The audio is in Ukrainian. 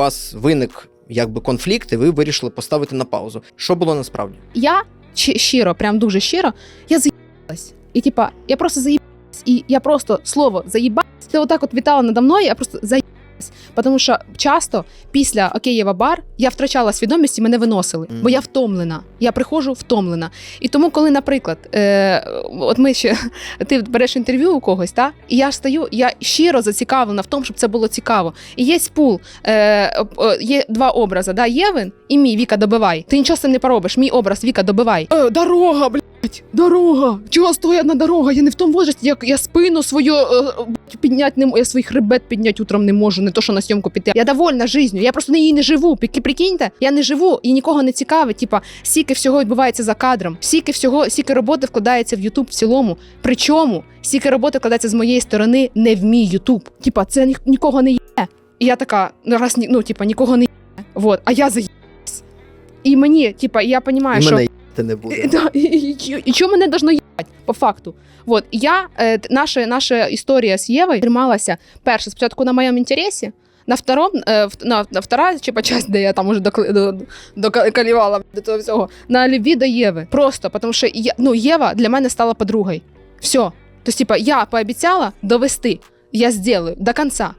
вас виник якби конфлікт, і ви вирішили поставити на паузу. Що було насправді? Я щиро, прям дуже щиро, я заїбалась. І типа, я просто заїбалась. І я просто слово заїбалась. Ти отак от вітала надо мною, я просто заїбалась. Тому що часто після Океєва бар я втрачала свідомість і мене виносили, Мгм. бо я втомлена. Я приходжу втомлена. І тому, коли, наприклад, е, от ми ще ти береш інтерв'ю у когось, та і я стою, я щиро зацікавлена в тому, щоб це було цікаво. І є пул, е, є два образи, да, Євин і мій Віка добивай. Ти нічого з цим не поробиш. Мій образ Віка добивай. Е, дорога, блядь, дорога. Чого стоять на дорога? Я не в тому возрасті, як я спину свою е, підняти не можу, я свій хребет підняти утром не можу, не то, що на зйомку піти. Я довольна життю, я просто на її не живу. Прикиньте, я не живу і нікого не цікавить. Типа, стільки всього відбувається за кадром, стільки всього, стільки роботи вкладається в Ютуб в цілому. Причому стільки роботи вкладається з моєї сторони не в мій Ютуб. Типа, це ні, нікого не є. І я така, ну раз ну, типа, нікого не є. Вот, а я заїбась. І мені, типа, я розумію, що. мене їбати не буде. І, да, і, і, і, і чого мене должно їбать, по факту? Вот, я, е, наша, наша історія з Євою трималася перше, спочатку на моєму інтересі, на втором, е, на, на втора типа, часть, де я там уже докалівала до, до того всього, на любві до Єви. Просто, тому що я, ну, Єва для мене стала подругою. Все. Тобто, типа, я пообіцяла довести. Я сделаю до конца.